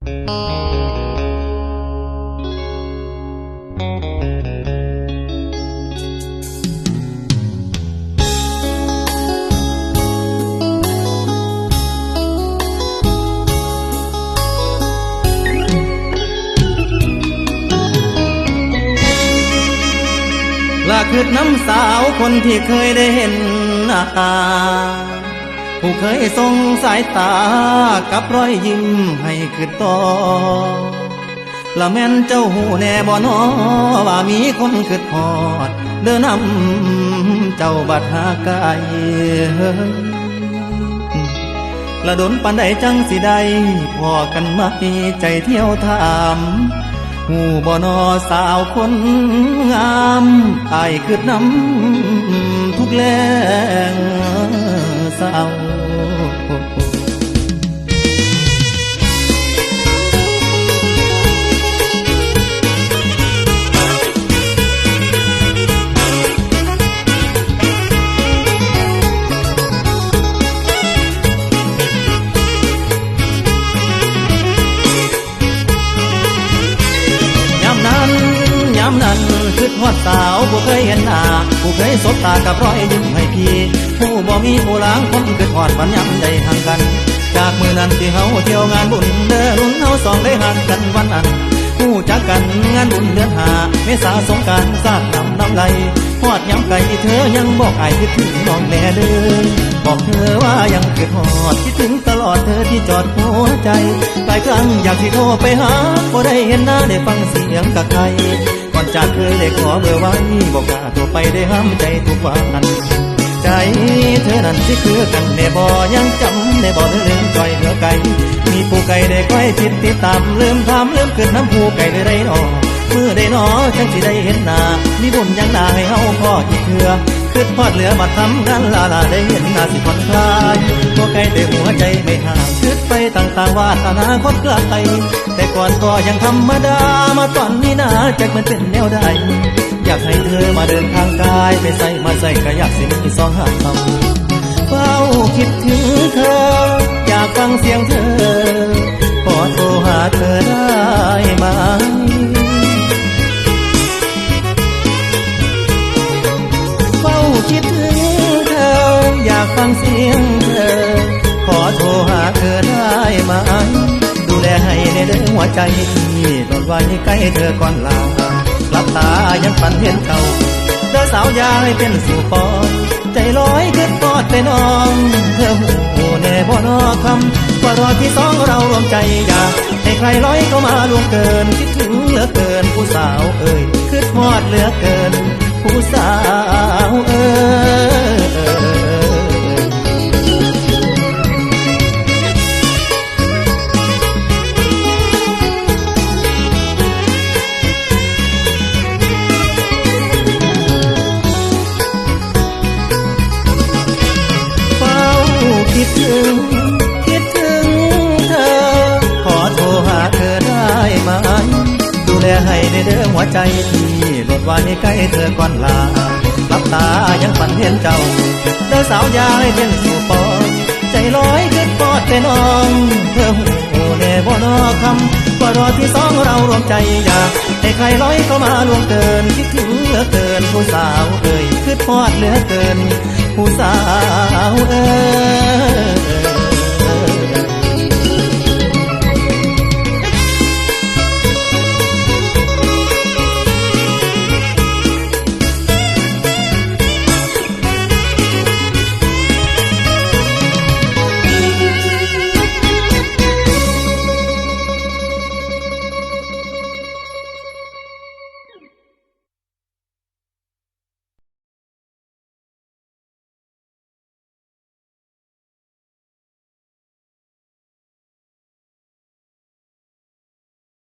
ลาคือน้ำสาวคนที่เคยได้เห็นหน้าตา ผู้เคยส่งสายตากับรอยยิ้มให้คือต่อละแม่นเจ้าหูแน่บ่นอว่ามีคนคือทอด เดินนำเจ้าบัดหาไกายละดนปันใดจังสิได้พอกันมาใจเที่ยวถามหูบ่นอสาวคนงามอายคืดน้ำทุกแรงสาวยาามนั้น คือทอดสาวผู้เคยเห็นหน้าผู้เคยสบตากับรอยยิ้มให้พี่ผู้บ่มีผู้ล้างคนคือทอดปัญญำได้ห่างกัน จากมือนั้นที่เฮาเที่ยวงานบุญเด้อรุ่นเฮาสองได้ห่างกันวันนั้นผู้จักกันงานบุญเดือนหาเมษาสงการสร้างน้ำน้ำไหลทอดย้ำไก่เธอยังบอกไอ้คิดถึงน้องแน่เด้อบอกเธอว่ายังคิดทอดคิดถึงตลอดเธอที่จอดหัวใจหลายครั้งอยากที่โทรไปหาก็ได้เห็นหน้าได้ฟังเสียงกับใคร อนจากเคยได้ขอเบอร์ไว้บอกกล้าตัวไปได้ห้ามใจทุกวันใจเธอนั้นที่คือกันในบ่ยังจำในบ่เธอลืมจอยเหลือไก่มีผู้ไก่ได้คอยติดติดตามลืมทำลืมเกิดน้ำผู้ไก่ได้ไรนอเมื่อได้นอจังสิได้เห็นหน้ามีบุญยังหน้าให้เฮาพ่ออีกเถื่อ คือพอดเหลือมาทำงานลาลาได้เห็นหน้าสิผ่อนคลายตัวไก่ได้หัวใจไม่ห่างคิดไปต่างๆว่าอนาคตไกลแต่ก่อนก็ยังธรรมดามาตอนนี้นะจักมันเป็นแนวใดอยากให้เธอมาเดินทางกายไปใส่มาใส่ก็อยากสิมีสองหางเาเฝ้าคิดถึงเธอ อยากฟังเสียงเธอ ขอโทรหาเธอได้ไหม ใจที่ตอนวันใกล้เธอก่อนลาหลับตายังฝันเห็นเขาเดินสาวยายเป็นสู่ปอนใจลอยขึ้นปอดไปน้องเธอหูแน่บ่นอคำว่ารอที่สองเรารวมใจอยากให้ใครร้อยเข้ามาล่วงเกินคิดถึงเหลือเกินผู้สาวเอ่ยคือทอดเหลือเกิน ผู้สาวเอ่ย คิดถึงเธอ ขอโทรหาเธอได้ไหมดูแลให้ในเรื่อหัวใจที่ลดไว้ใกล้เธอก่อนลาหลับตายังฝันเห็นเจ้าเดินสาวยายเป็นสู่ปอดใจลอยขึ้นปอดแต่น้อง เธอหูแน่บ่นอคำว่ารอที่สองเรารวมใจอยากให้ใครร้อยเข้ามาลวงเกินคิดถึงเหลือเกินผู้สาวเอ่ยคือทอดเหลือเกิน ผู้สาวเอ่ย